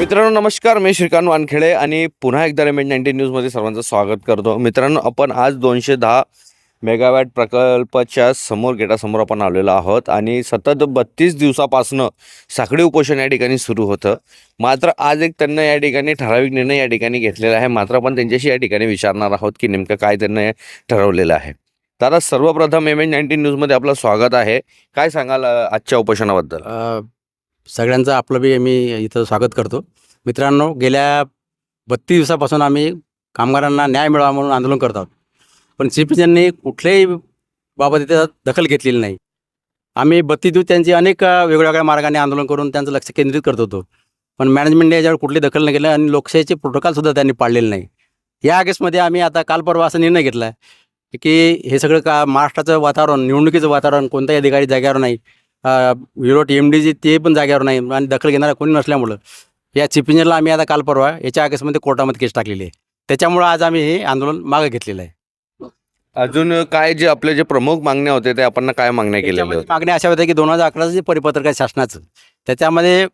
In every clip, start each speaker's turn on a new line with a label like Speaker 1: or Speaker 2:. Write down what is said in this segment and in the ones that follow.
Speaker 1: मित्रांनो नमस्कार. मी श्रीकांत वानखेडे आणि पुन्हा एकदा रेमेंट नाईन्टीन न्यूजमध्ये सर्वांचं स्वागत करतो. मित्रांनो आपण आज दोनशे दहा मेगावॅट प्रकल्पाच्या समोर गेटासमोर आपण आलेलो आहोत आणि सतत बत्तीस दिवसापासनं साखळी उपोषण या ठिकाणी सुरू होतं. मात्र आज एक त्यांना या ठिकाणी ठराविक निर्णय या ठिकाणी घेतलेला आहे. मात्र आपण त्यांच्याशी या ठिकाणी विचारणार आहोत की नेमकं काय त्यांना ठरवलेलं आहे. दादा सर्वप्रथम एम एन नाईन्टीन न्यूजमध्ये आपलं स्वागत आहे. काय सांगाल आजच्या उपोषणाबद्दल?
Speaker 2: सगळ्यांचं आपलं बी मी इथं स्वागत करतो. मित्रांनो गेल्या बत्तीस दिवसापासून आम्ही कामगारांना न्याय मिळावा म्हणून आंदोलन करत आहोत. पण सीपीजननी कुठल्याही बाबत इथं दखल घेतलेली नाही. आम्ही बत्तीस दिवस त्यांची अनेक वेगवेगळ्या मार्गाने आंदोलन करून त्यांचं लक्ष केंद्रित करत होतो. पण मॅनेजमेंटने याच्यावर कुठली दखल नाही केलं आणि लोकशाहीचे प्रोटोकॉलसुद्धा त्यांनी पाळलेले नाही. या ऑगस्टमध्ये आम्ही आता काल परवा असा निर्णय घेतला आहे की हे सगळं का महाराष्ट्राचं वातावरण निवडणुकीचं वातावरण कोणताही अधिकारी जाग्यावर नाही. विरोट एम डी जी ते पण जागेवर नाही आणि दखल घेणारा कोणी नसल्यामुळं. या चीफ इंजिनियरला आम्ही आता काल परवा याच्या ऑगस्टमध्ये कोर्टामध्ये केस टाकलेली आहे. त्याच्यामुळं आज आम्ही हे आंदोलन मागे घेतलेलं आहे.
Speaker 1: अजून काय जे आपले जे प्रमुख मागण्या होते ते आपण काय मागण्या होत्या?
Speaker 2: मागण्या अशा होत्या की दोन हजार अकराचं जे परिपत्रक आहे शासनाचं त्याच्यामध्ये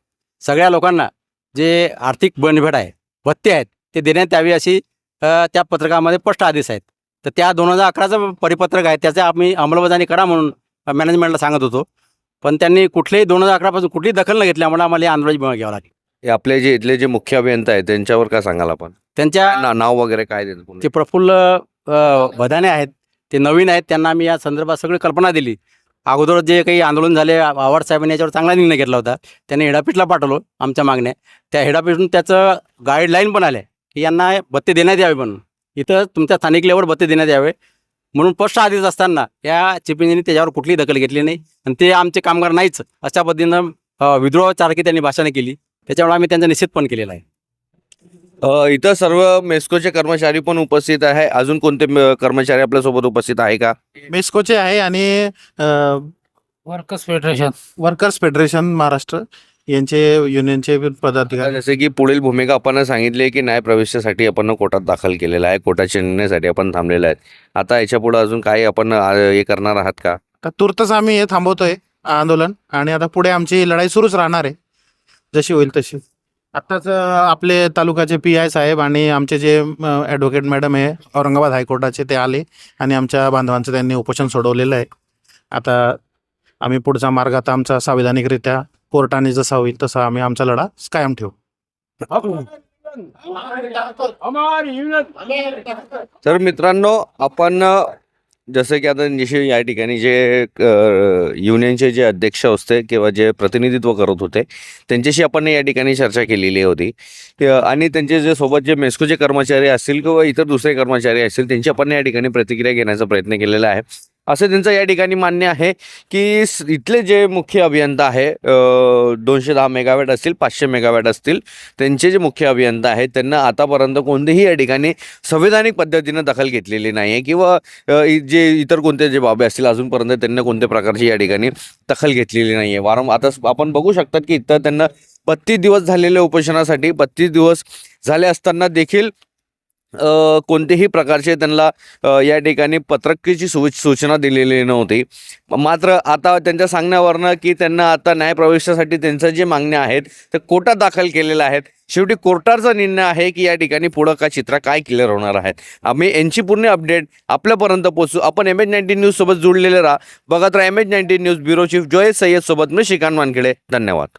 Speaker 2: सगळ्या लोकांना जे आर्थिक बनभेट आहे भत्ते आहेत ते देण्यात यावी अशी त्या पत्रकामध्ये स्पष्ट आदेश आहेत. तर त्या दोन हजार अकराचं परिपत्रक आहे त्याचं आम्ही अंमलबजावणी करा म्हणून मॅनेजमेंटला सांगत होतो. पण त्यांनी कुठलेही दोन हजार अकरापासून कुठलीही दखल न घेतल्यामुळे आम्हाला आंदोलन भूमिका घ्यावं लागली.
Speaker 1: हे आपले जे इथले जे मुख्य अभियंता आहेत त्यांच्यावर काय सांगाल आपण?
Speaker 2: त्यांच्या
Speaker 1: ना- नाव वगैरे काय देत
Speaker 2: ते प्रफुल्ल अ, भदाने आहेत ते नवीन आहेत त्यांना आम्ही या संदर्भात सगळी कल्पना दिली. अगोदर जे काही आंदोलन झाले आवाड साहेबांनी याच्यावर चांगला निर्णय घेतला होता. त्यांनी हेडापीठला पाठवलं आमच्या मागण्या. त्या हेडापीठून त्याचं गाईडलाईन पण आल्या की यांना भत्ते देण्यात यावे म्हणून. इथं तुमच्या स्थानिक लेवल भत्ते देण्यात यावे. म्हणून स्पष्ट आदेश असताना या चिफ इंजिनी त्याच्यावर कुठलीही दखल घेतली नाही. आणि ते आमचे कामगार नाहीच. अशा पद्धतीनं विद्रोहासारखी त्यांनी भाषाने केली. त्याच्यामुळे आम्ही त्यांचा निषेध पण केलेला आहे.
Speaker 1: इथं सर्व मेस्कोचे कर्मचारी पण उपस्थित आहे. अजून कोणते कर्मचारी आपल्यासोबत उपस्थित आहे का?
Speaker 3: मेस्कोचे आहे आणि
Speaker 4: workers federation
Speaker 3: workers federation Maharashtra. यांचे युनियनचे पदाधिकारी
Speaker 1: जसे की पुढील भूमिका आपण सांगितली की न्याय प्रवेशासाठी आपण कोर्टात दाखल केलेला आहे कोर्टाच्या निर्णयासाठी आपण थांबलेला आहे. आता याच्यापुढे अजून काही आपण हे करणार आहात का?
Speaker 3: तर तुर्तच आम्ही हे थांबवतोय आंदोलन. आणि आता पुढे आमची लढाई सुरूच राहणार आहे जशी होईल तशी. आत्ताच आपले तालुक्याचे पी आय साहेब आणि आमचे जे ॲडव्होकेट मॅडम आहे औरंगाबाद हायकोर्टाचे ते आले आणि आमच्या बांधवांचं त्यांनी उपोषण सोडवलेलं आहे. आता आम्ही पुढचा मार्ग आता आमचा संविधानिकरित्या कोर्टाने जसा होईल तसा आम्ही आमचा लढा कायम ठेवू.
Speaker 1: तर मित्रांनो आपण जसं की आता जसे या ठिकाणी जे युनियनचे जे अध्यक्ष असते किंवा जे प्रतिनिधित्व करत होते त्यांच्याशी आपण या ठिकाणी चर्चा केलेली होती. आणि त्यांचे जे सोबत जे मेस्कोचे कर्मचारी असतील किंवा इतर दुसरे कर्मचारी असतील त्यांची आपण या ठिकाणी प्रतिक्रिया घेण्याचा प्रयत्न केलेला आहे. असं त्यांचं या ठिकाणी मान्य आहे की इथले जे मुख्य अभियंता आहे दोनशे दहा मेगावॅट असतील पाचशे मेगावॅट असतील त्यांचे जे मुख्य अभियंता आहेत त्यांना आतापर्यंत कोणतेही या ठिकाणी संविधानिक पद्धतीनं दखल घेतलेली नाही आहे किंवा इ- जे इतर कोणते जे बाबी असतील अजूनपर्यंत त्यांना कोणत्या प्रकारची या ठिकाणी दखल घेतलेली नाही आहे वारंवार आता आपण बघू शकतात की इथं त्यांना बत्तीस दिवस झालेल्या उपोषणासाठी बत्तीस दिवस झाले असताना देखील कोणतेही प्रकारचे त्यांना या ठिकाणी पत्रकेची सू सूचना दिलेली नव्हती. मात्र आता त्यांच्या सांगण्यावरनं की त्यांना आता न्यायप्रवेशासाठी त्यांच्या जे मागण्या आहेत ते कोर्टात दाखल केलेल्या आहेत. शेवटी कोर्टाचा निर्णय आहे की या ठिकाणी पुढं का चित्र काय क्लिअर होणार आहेत. आम्ही यांची पूर्ण अपडेट आपल्यापर्यंत पोहोचू. आपण एम एच नाईन्टीन न्यूजसोबत जोडलेले राहा. बघत राहा M H nineteen news bureau chief Joy सय्यदसोबत मी श्रीकांत वानखेडे. धन्यवाद.